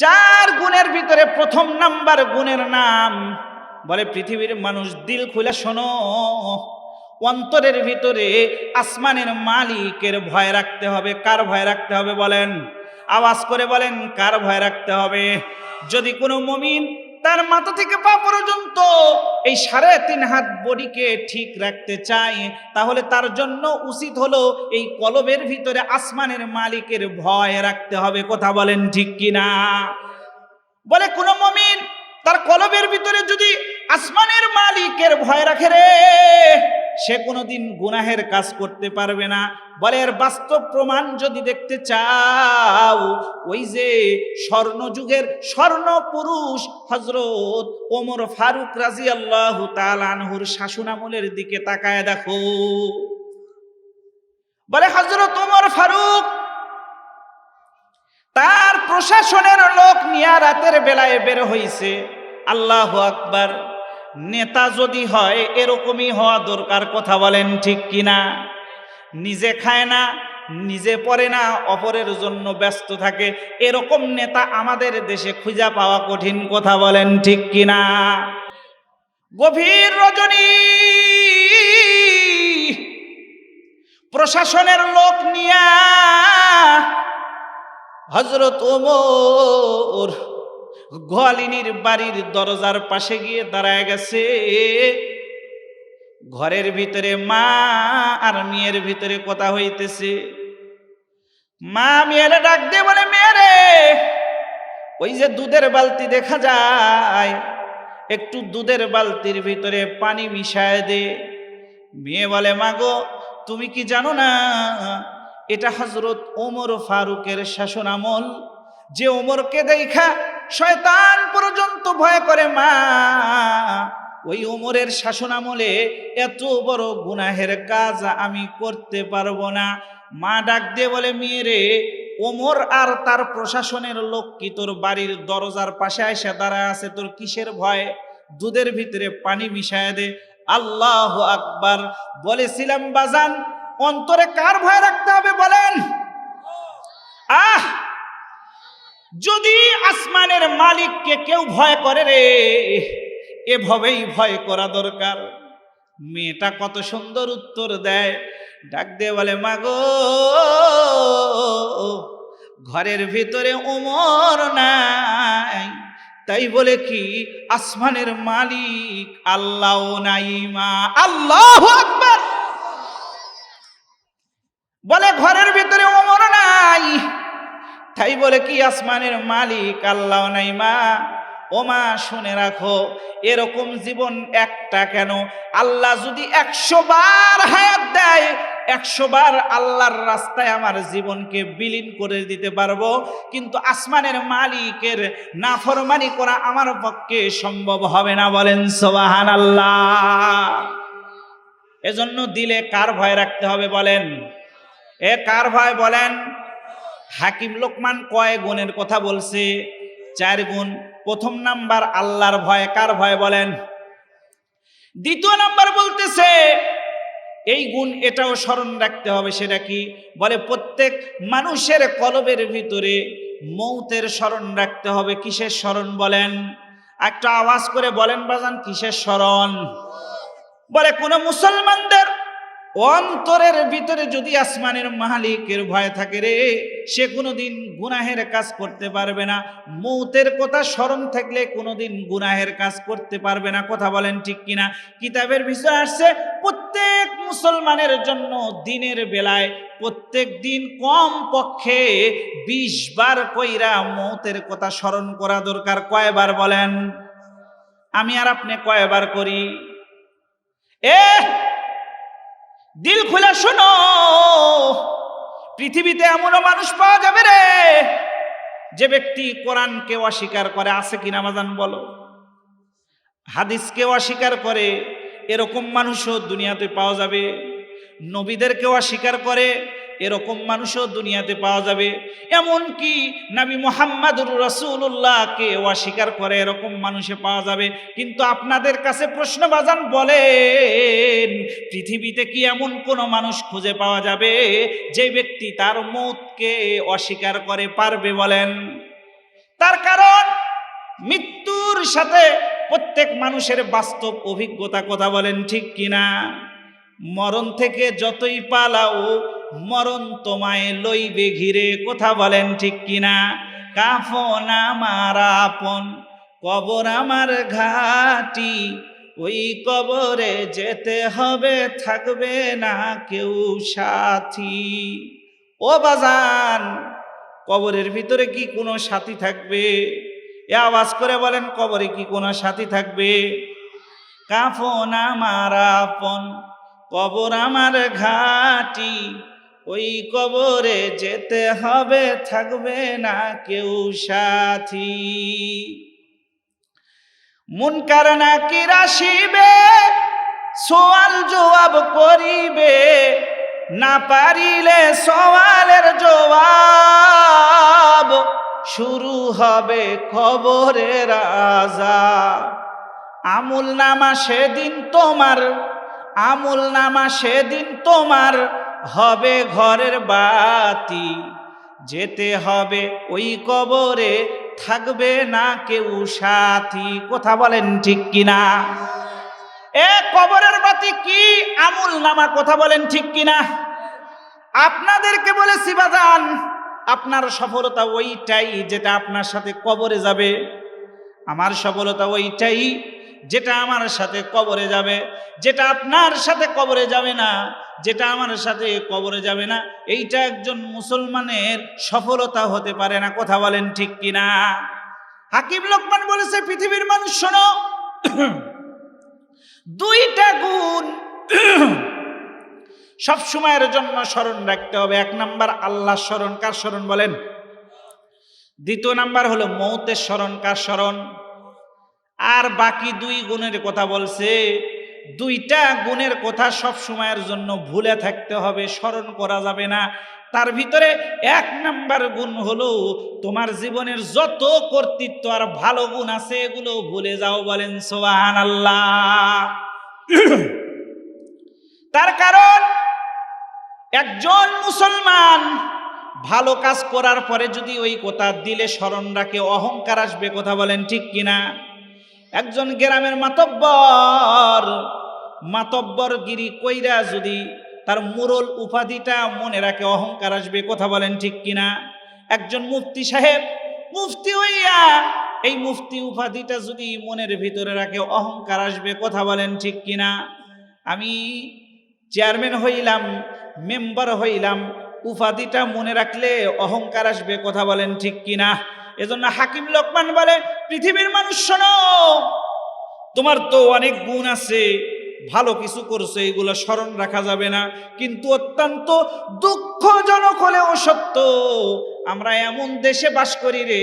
চার গুণের ভিতরে প্রথম নাম্বার গুণের নাম। বলে পৃথিবীর মানুষ, দিল খুলে শোনো। অন্তরের ভিতরে আসমানের মালিকের ভয় রাখতে হবে। কার ভয় রাখতে হবে বলেন? আওয়াজ করে বলেন, কার ভয় রাখতে হবে? যদি কোনো মমিন তার মাথা থেকে পা পর্যন্ত এই সাড়ে তিন হাত বডিকে ঠিক রাখতে চায় তাহলে তার জন্য উচিত হলো এই কলবের ভিতরে আসমানের মালিকের ভয় রাখতে হবে। কথা বলেন ঠিক কিনা? বলে, কোন মমিন তার কলবের ভিতরে যদি আসমানের মালিকের ভয় রাখে রে, সে কোনোদিন গুনাহের কাজ করতে পারবে না। বলে, এর বাস্তব প্রমাণ যদি দেখতে চাও, ওই যে স্বর্ণযুগের স্বর্ণ পুরুষ হজরত ওমর ফারুক রাজি আল্লাহ তালানহুর শাসনামলের দিকে তাকায় দেখো। বলে হজরত ওমর ফারুক, তার প্রশাসনের লোক নিয়া রাতের বেলায় বের হইছে। আল্লাহ আকবার, নেতা যদি হয় এরকমই হওয়া দরকার, কথা বলেন ঠিক কিনা? নিজে খায় না, নিজে পড়ে না, অপরের জন্য ব্যস্ত থাকে। এরকম নেতা আমাদের দেশে খুঁজা পাওয়া কঠিন কথা বলেন ঠিক কিনা? গভীর রজনী প্রশাসনের লোক নিয়া হজরত ওমর গোয়ালিনীর বাড়ির দরজার পাশে গিয়ে দাঁড়ায় গেছে। ঘরের ভিতরে মা আর মেয়ের ভিতরে কথা হইতেছে। মা মেয়েরে ডাক দিয়ে বলে, মেয়েরে, ওই যে দুধের বালতি দেখা যায়, একটু দুধের বালতির ভিতরে পানি মিশায় দে। মেয়ে বলে, মাগো, তুমি কি জানো না, এটা হজরত ওমর ফারুকের শাসন আমল। যে ওমরকে দেখা শয়তান পর্যন্ত ভয় করে মা ওই ওমরের শাসন আমলে এত বড় গুনাহের কাজ আমি করতে পারব না। মা ডাক দিয়ে বলে, মেয়েরে, ওমর আর তার প্রশাসনের লোক কি তোর বাড়ির দরজার পাশে এসে দাঁড়ায় আছে? তোর কিসের ভয়? দুধের ভিতরে পানি মিশায় দে। আল্লাহ আকবার। বলেছিলাম, বাজান, অন্তরে কার ভয় রাখতে হবে বলেন? আহ! যদি আসমানের মালিককে কেউ ভয় করে রে এভাবেই ভয় করা দরকার। মেয়েটা কত সুন্দর উত্তর দেয়, ডাক দিয়ে বলে মাগো ঘরের ভিতরে ওমর নাই। তাই বলে কি, আসমানের মালিক আল্লাহ নাই মা। আল্লাহ বলে, ঘরের ভিতরে ওমর নাই। তাই বলে কি, আসমানের মালিক আল্লাহ নাই মা। ও মা শুনে রাখো, এরকম জীবন একটা কেন? আল্লাহ যদি একশো বার হায়াত দেয়, একশো বার আল্লাহর রাস্তায় আমার জীবনকে বিলীন করে দিতে পারব, কিন্তু আসমানের মালিকের নাফরমানি করা আমার পক্ষে সম্ভব হবে না বলেন সোবাহান আল্লাহ এজন্য দিলে কার ভয় রাখতে হবে বলেন? এ কার ভয় বলেন? হাকিম লোকমান কয় গুণের কথা বলছে? চার গুণ। প্রথম নাম্বার আল্লাহর ভয়, কার ভয় বলেন? দ্বিতীয় নাম্বার বলতেছে, এই গুণ এটাও স্মরণ রাখতে হবে, সেটা কি? বলে প্রত্যেক মানুষের কলবের ভিতরে মৌতের স্মরণ রাখতে হবে, কিসের স্মরণ বলেন? একটা আওয়াজ করে বলেন বাজান, কিসের স্মরণ? বলে কোন মুসলমানদের অন্তরের ভিতরে যদি আসমানের মালিকের ভয় থাকে রে, সে কোনোদিন গুনাহের কাজ করতে পারবে না। মৌতের কথা স্মরণ থাকলে কোনোদিন গুনাহের কাজ করতে পারবে না। কথা বলেন ঠিক কিনা? কিতাবের বিষয় আসছে, প্রত্যেক মুসলমানের জন্য দিনের বেলায় প্রত্যেক দিন কম পক্ষে বিশ বার কইরা মৌতের কথা স্মরণ করা দরকার। কয়বার বলেন? আমি আর আপনি কয়বার করি? এ দিল খোলা শোনো, পৃথিবীতে এমনও মানুষ পাওয়া যাবে রে, যে ব্যক্তি কোরআনকে অস্বীকার করে। আছে কি নামাজান বলো? হাদিসকে অস্বীকার করে, এরকম মানুষও দুনিয়াতে পাওয়া যাবে। নবীদেরকেও অস্বীকার করে এরকম মানুষও দুনিয়াতে পাওয়া যাবে। এমন কি নবী মোহাম্মদুর রসুল্লাহকে অস্বীকার করে এরকম মানুষে পাওয়া যাবে। কিন্তু আপনাদের কাছে প্রশ্ন বাজান বলেন, পৃথিবীতে কি এমন কোনো মানুষ খুঁজে পাওয়া যাবে, যে ব্যক্তি তার মতকে অস্বীকার করে পারবে বলেন? তার কারণ, মৃত্যুর সাথে প্রত্যেক মানুষের বাস্তব অভিজ্ঞতা কথা বলেন ঠিক কিনা? মরণ থেকে যতই পালাও মরণ তোমায় লইবে ঘিরে, কথা বলেন ঠিক কিনা? কাফন আমার আপন, কবর আমার ঘাটি, ওই কবরে যেতে হবে, থাকবে না কেউ সাথী। ও বাজান, কবরের ভিতরে কি কোনো সাথী থাকবে? এ আওয়াজ করে বলেন, কবরে কি কোনো সাথী থাকবে? কাফন আমার আপন, কবর আমার ঘাটি ওই কবরে যেতে হবে, থাকবে না কেউ সাথী। মুনকার নাকি রাশিবে সোয়াল জবাব করিবে, না পারিলে সওয়ালের জবাব শুরু হবে খবরের রাজা। আমুল নামা সেদিন তোমার, আমুল নামা সেদিন তোমার হবে ঘরের বাতি, যেতে হবে ওই কবরে, থাকবে না কেউ সাথী। কথা বলেন ঠিক কিনা? এ কবরের বাতি কি আমুল নামা? কথা বলেন ঠিক কিনা? আপনাদেরকে বলেছি, বাজান, আপনার সফলতা ওইটাই যেটা আপনার সাথে কবরে যাবে। আমার সফলতা ওইটাই যেটা আমার সাথে কবরে যাবে, যেটা আপনার সাথে কবরে যাবে না, যেটা আমার সাথে কবরে যাবে না, এইটা একজন মুসলমানের সফলতা হতে পারে না। কথা বলেন ঠিক কিনা? হাকিম লোকমান বলেছে, পৃথিবীর মানুষ, শোনো, দুইটা গুণ সব সময়ের জন্য স্মরণ রাখতে হবে। এক নাম্বার, আল্লাহ স্মরণ, কার স্মরণ বলেন? দ্বিতীয় নাম্বার হলো মৌতের স্মরণ, কার স্মরণ? আর বাকি দুই গুণের কথা বলছে, দুইটা গুণের কথা সব সময়ের জন্য ভুলে থাকতে হবে, স্মরণ করা যাবে না। তার ভিতরে এক নাম্বার গুণ হলো, তোমার জীবনের যত কর্তৃত্ব আর ভালো গুণ আছে, এগুলো ভুলে যাও বলেন সোহান আল্লাহ তার কারণ, একজন মুসলমান ভালো কাজ করার পরে যদি ওই কথা দিলে স্মরণ রাখে, অহংকার আসবে, কথা বলেন ঠিক কিনা? একজন গ্রামের মাতব্বর গিরি কইরা যদি তার মুরল উপাধিটা মনে রাখে, অহংকার আসবে, কথা বলেন ঠিক কিনা? একজন মুফতি সাহেব, মুফতি হইয়া এই মুফতি উপাধিটা যদি মনের ভিতরে রাখে, অহংকার আসবে, কথা বলেন ঠিক কিনা? আমি চেয়ারম্যান হইলাম, মেম্বার হইলাম, উপাধিটা মনে রাখলে অহংকার আসবে, কথা বলেন ঠিক কিনা? এজন্য হাকিম লোকমান বলে, পৃথিবীর মানুষ শোনো, তোমার তো অনেক গুণ আছে, ভালো কিছু করছ, এগুলো স্মরণ রাখা যাবে না, কিন্তু অত্যন্ত দুঃখজনক হলেও সত্য, আমরা এমন দেশে বাস করি রে,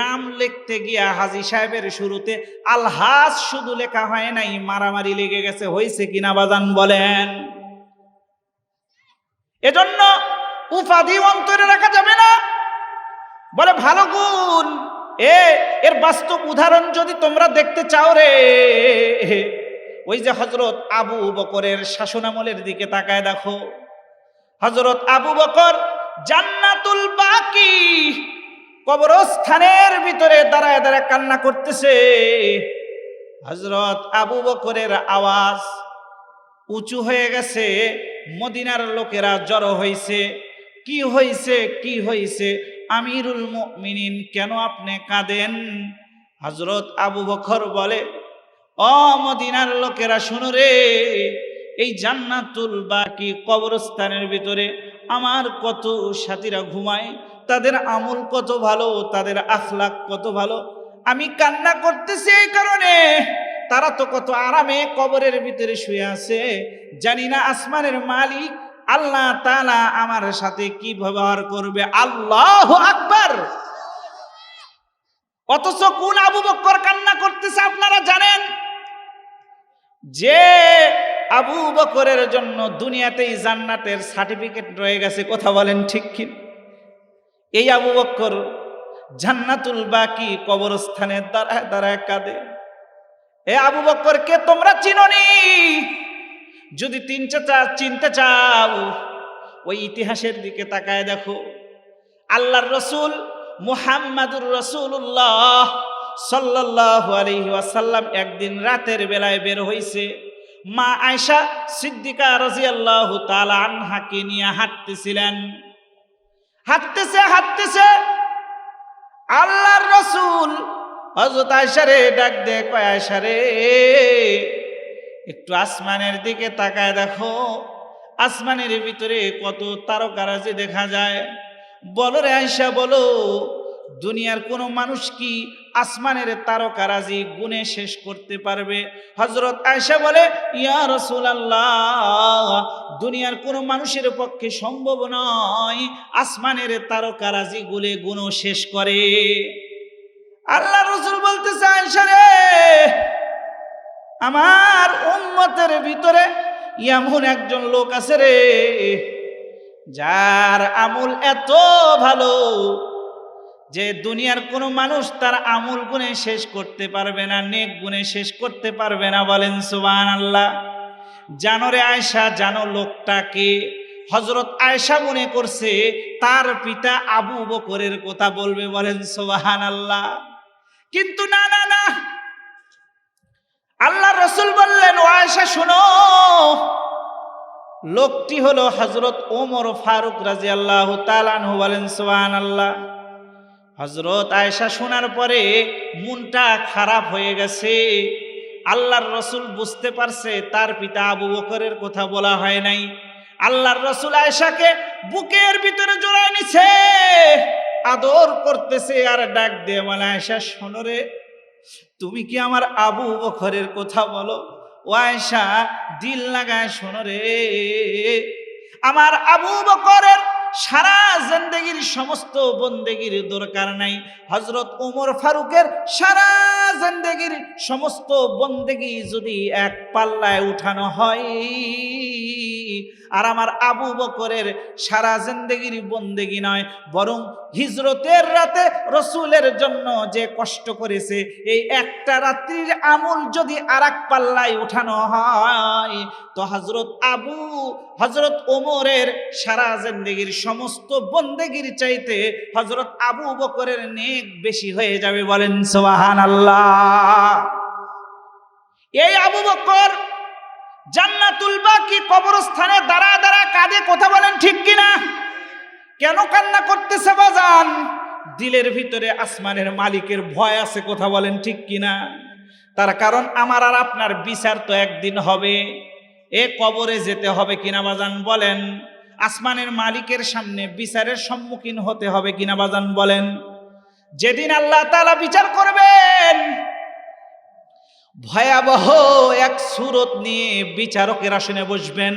নাম লিখতে গিয়া হাজি সাহেবের শুরুতে আলহাজ শুধু লেখা হয় নাই, মারামারি লেগে গেছে হয়েছে কিনা বাজান বলেন। এজন্য উপাধি অন্তরে রাখা যাবে না বলে, ভালো গুণ। এ, এর বাস্তব উদাহরণ যদি তোমরা দেখতে চাও রে। ওই যে হজরত আবু বকরের শাসনামলের দিকে তাকায় দেখো। হজরত আবু বকর জান্নাতুল বাকি কবরস্থানের ভিতরে দাঁড়ায় দাঁড়ায় কান্না করতেছে। হজরত আবু বকরের আওয়াজ উঁচু হয়ে গেছে, মদিনার লোকেরা জড়ো হয়েছে কি হয়েছে কি হয়েছে আমিরুল মুমিনিন, কেন আপনি কাঁদেন? হজরত আবু বখর বলে, অ মদিনার লোকেরা শুনো রে, এই জান্নাতুল বাকি কবরস্থানের ভিতরে আমার কত সাথীরা ঘুমায়, তাদের আমল কত ভালো, তাদের আখলাক কত ভালো, আমি কান্না করতেছি এই কারণে, তারা তো কত আরামে কবরের ভিতরে শুয়ে আছে, জানি না আসমানের মালিক আল্লাহ তালা আমার সাথে কি ব্যবহার করবে? আল্লাহ আকবার! অথচ কোন আবু বক্কর কান্না করতেছে আপনারা জানেন? যে আবু বকরের জন্য দুনিয়াতেই জান্নাতের সার্টিফিকেট রয়ে গেছে, কথা বলেন ঠিক কি? এই আবু বক্কর জান্নাতুল বাকি কবরস্থানে দাঁড়ায় দাঁড়ায় কাঁদে। এ আবু বক্করকে তোমরা চিননি? যদি তিন চা চিনতে চাও, ওই ইতিহাসের দিকে তাকায় দেখো। আল্লাহর রসুল মুহাম্মাদুর রসুল্লাহ সাল্লাল্লাহু আলাইহি ওয়াসাল্লাম একদিন রাতের বেলায় বের হইছে। মা আয়সা সিদ্দিকা রাদিয়াল্লাহু তাআলা আনহাকে নিয়ে হাঁটতেছিলেন। হাঁটতেছে হাঁটতেছে। আল্লাহর রসুল হযরত আয়সা রে ডাক দে কয় আয়সা রে একটু আসমানের দিকে তাকায় দেখো, আসমানের ভিতরে কত তারকারাজি দেখা যায়। বলো রে আয়সা বলো, দুনিয়ার কোন মানুষ কি আসমানের তারকারাজি গুনে শেষ করতে পারবে? হজরত আয়সা বলে, ইয়া রসুল আল্লাহ দুনিয়ার কোন মানুষের পক্ষে সম্ভব নয় আসমানের তারকারাজি গুলে গুণ শেষ করে। আল্লাহ রসুল আয়সা রে আমার উম্মতের ভিতরে এমন একজন লোক আছে রে, যার আমল এত ভালো যে দুনিয়ার কোনো মানুষ তার আমল গুণে শেষ করতে পারবে না, নেক গুণে শেষ করতে পারবে না। বলেন সুবান আল্লাহ জানো রে আয়সা জানো লোকটাকে হজরত আয়সা মনে করছে তার পিতা আবু বকরের কথা বলবে। বলেন সোবাহান আল্লাহ কিন্তু না না না। আল্লাহ রসুল বললেন আয়সা শোনো। লোকটি হলো হজরত ওমর ফারুক রাজি আল্লাহ বলেন সোহান আল্লাহ হজরত আয়সা শোনার পরে মনটা খারাপ হয়ে গেছে। আল্লাহর রসুল বুঝতে পারছে, তার পিতা আবু বকরের কথা বলা হয় নাই। আল্লাহর রসুল আয়সাকে বুকের ভিতরে জড়ায় নিছে। আদর করতেছে আর ডাক দিয়ে বলে আয়সা শোনো রে। তুমি কি আমার আবু বখরের কথা বলো? ও দিল লাগায় শোনো রে। আমার আবু বকরের সারা জিন্দগির সমস্ত বন্দেগির দরকার নাই। হজরত উমর ফারুকের সারা জিন্দগির সমস্ত বন্দেগি যদি এক পাল্লায় উঠানো হয়। আর আমার আবু বকরের সারা জিন্দগির বন্দেগি নয়, বরং হিজরতের রাতে রসুলের জন্য যে কষ্ট করেছে, এই একটা রাত্রির আমল যদি আর এক পাল্লায় উঠানো হয়, তো হজরত আবু হজরত ওমরের সারা জিন্দগির সমস্ত বন্দেগির চাইতে হজরত আবু বকরের নেক বেশি হয়ে যাবে বলেন সোহান আল্লাহ এই আবু বকর জান্নাতুল বাকি কবরস্থানে দাঁড়া দাঁড়া কাঁদে কথা বলেন ঠিক কিনা? কেন কান্না করতেছে বাজান? দিলের ভিতরে আসমানের মালিকের ভয় আছে কথা বলেন ঠিক কিনা? তার কারণ আমার আর আপনার বিচার তো একদিন হবে। এ কবরে যেতে হবে কিনা বাজান বলেন? আসমানের মালিকের সামনে বিচারের সম্মুখীন হতে হবে কিনা বাজান বলেন? যেদিন আল্লাহ তালা বিচার করবেন ভয়াবহ এক সুরত নিয়ে বিচারকের আসনে বসবেন।